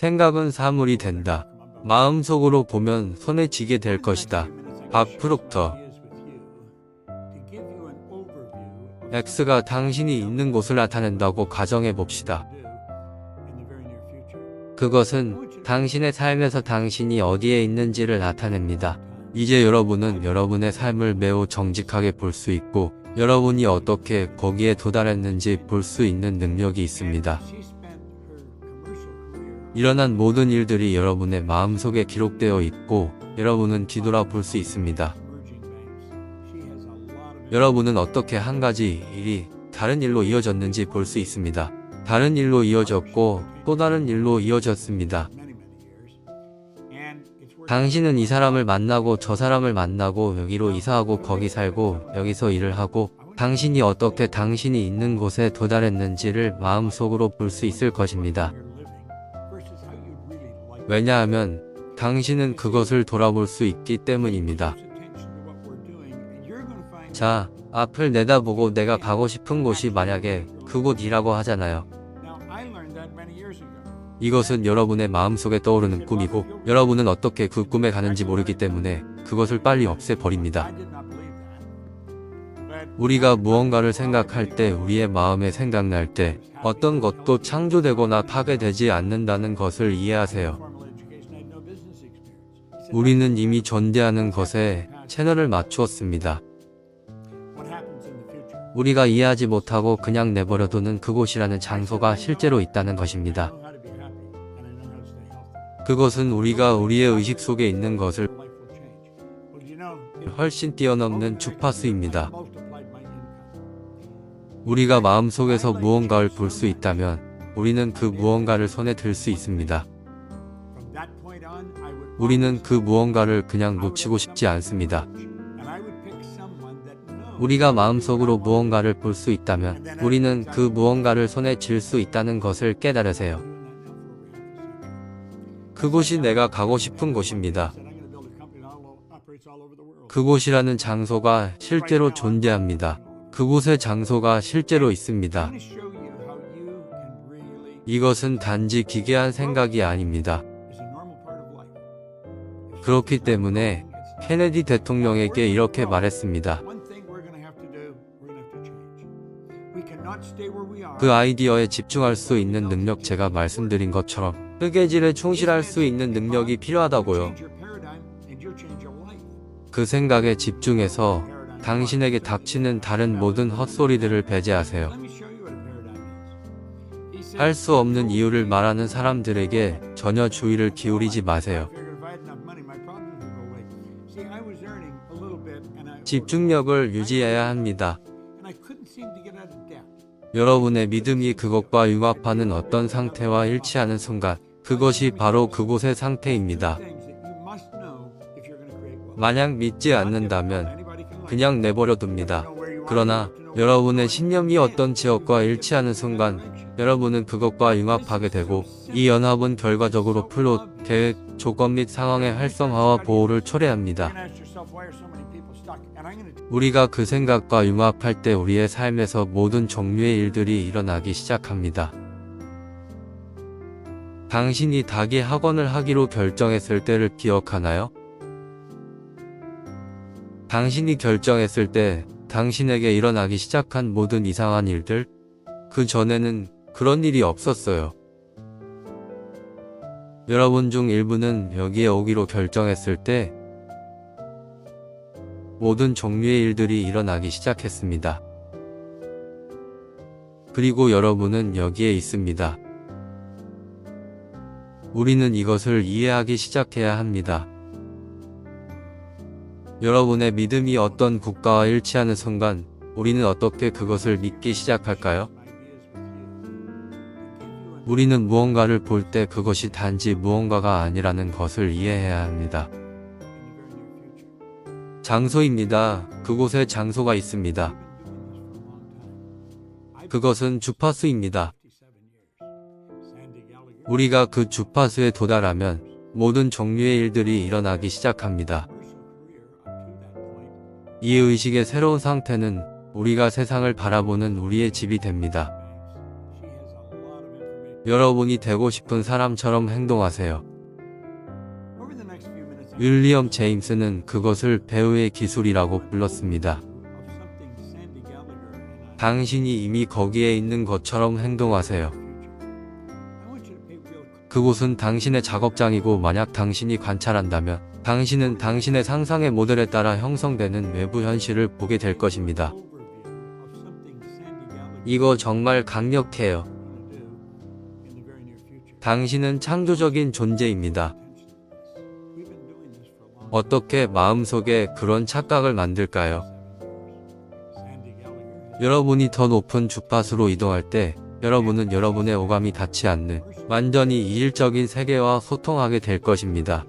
생각은 사물이 된다. 마음속으로 보면 손에 쥐게 될 것이다. 박 프록터 X가 당신이 있는 곳을 나타낸다고 가정해 봅시다. 그것은 당신의 삶에서 당신이 어디에 있는지를 나타냅니다. 이제 여러분은 여러분의 삶을 매우 정직하게 볼 수 있고 여러분이 어떻게 거기에 도달했는지 볼 수 있는 능력이 있습니다. 일어난 모든 일들이 여러분의 마음속에 기록되어 있고 여러분은 뒤돌아 볼 수 있습니다. 여러분은 어떻게 한 가지 일이 다른 일로 이어졌는지 볼 수 있습니다. 다른 일로 이어졌고 또 다른 일로 이어졌습니다. 당신은 이 사람을 만나고 저 사람을 만나고 여기로 이사하고 거기 살고 여기서 일을 하고 당신이 어떻게 당신이 있는 곳에 도달했는지를 마음속으로 볼 수 있을 것입니다. 왜냐하면 당신은 그것을 돌아볼 수 있기 때문입니다. 자, 앞을 내다보고 내가 가고 싶은 곳이 만약에 그곳이라고 하잖아요. 이것은 여러분의 마음속에 떠오르는 꿈이고 여러분은 어떻게 그 꿈에 가는지 모르기 때문에 그것을 빨리 없애버립니다. 우리가 무언가를 생각할 때 우리의 마음에 생각날 때 어떤 것도 창조되거나 파괴되지 않는다는 것을 이해하세요. 우리는 이미 존재하는 것에 채널을 맞추었습니다. 우리가 이해하지 못하고 그냥 내버려두는 그곳이라는 장소가 실제로 있다는 것입니다. 그것은 우리가 우리의 의식 속에 있는 것을 훨씬 뛰어넘는 주파수입니다. 우리가 마음속에서 무언가를 볼 수 있다면 우리는 그 무언가를 손에 들 수 있습니다. 우리는 그 무언가를 그냥 놓치고 싶지 않습니다. 우리가 마음속으로 무언가를 볼 수 있다면 우리는 그 무언가를 손에 쥘 수 있다는 것을 깨달으세요. 그곳이 내가 가고 싶은 곳입니다. 그곳이라는 장소가 실제로 존재합니다. 그곳의 장소가 실제로 있습니다. 이것은 단지 기괴한 생각이 아닙니다. 그렇기 때문에 케네디 대통령에게 이렇게 말했습니다. 그 아이디어에 집중할 수 있는 능력 제가 말씀드린 것처럼 뜨개질에 충실할 수 있는 능력이 필요하다고요. 그 생각에 집중해서 당신에게 닥치는 다른 모든 헛소리들을 배제하세요. 할 수 없는 이유를 말하는 사람들에게 전혀 주의를 기울이지 마세요. 집중력을 유지해야 합니다. 여러분의 믿음이 그것과 융합하는 어떤 상태와 일치하는 순간 그것이 바로 그곳의 상태입니다. 만약 믿지 않는다면 그냥 내버려 둡니다. 그러나 여러분의 신념이 어떤 지역과 일치하는 순간 여러분은 그것과 융합하게 되고 이 연합은 결과적으로 플롯, 계획, 조건 및 상황의 활성화와 보호를 초래합니다. 우리가 그 생각과 융합할 때 우리의 삶에서 모든 종류의 일들이 일어나기 시작합니다. 당신이 닭이 학원을 하기로 결정했을 때를 기억하나요? 당신이 결정했을 때 당신에게 일어나기 시작한 모든 이상한 일들, 그 전에는 그런 일이 없었어요. 여러분 중 일부는 여기에 오기로 결정했을 때 모든 종류의 일들이 일어나기 시작했습니다. 그리고 여러분은 여기에 있습니다. 우리는 이것을 이해하기 시작해야 합니다. 여러분의 믿음이 어떤 국가와 일치하는 순간 우리는 어떻게 그것을 믿기 시작할까요? 우리는 무언가를 볼 때 그것이 단지 무언가가 아니라는 것을 이해해야 합니다. 장소입니다. 그곳에 장소가 있습니다. 그것은 주파수입니다. 우리가 그 주파수에 도달하면 모든 종류의 일들이 일어나기 시작합니다. 이 의식의 새로운 상태는 우리가 세상을 바라보는 우리의 집이 됩니다. 여러분이 되고 싶은 사람처럼 행동하세요. 윌리엄 제임스는 그것을 배우의 기술이라고 불렀습니다. 당신이 이미 거기에 있는 것처럼 행동하세요. 그곳은 당신의 작업장이고 만약 당신이 관찰한다면 당신은 당신의 상상의 모델에 따라 형성되는 외부 현실을 보게 될 것입니다. 이거 정말 강력해요. 당신은 창조적인 존재입니다. 어떻게 마음속에 그런 착각을 만들까요? 여러분이 더 높은 주파수로 이동할 때 여러분은 여러분의 오감이 닿지 않는 완전히 이질적인 세계와 소통하게 될 것입니다.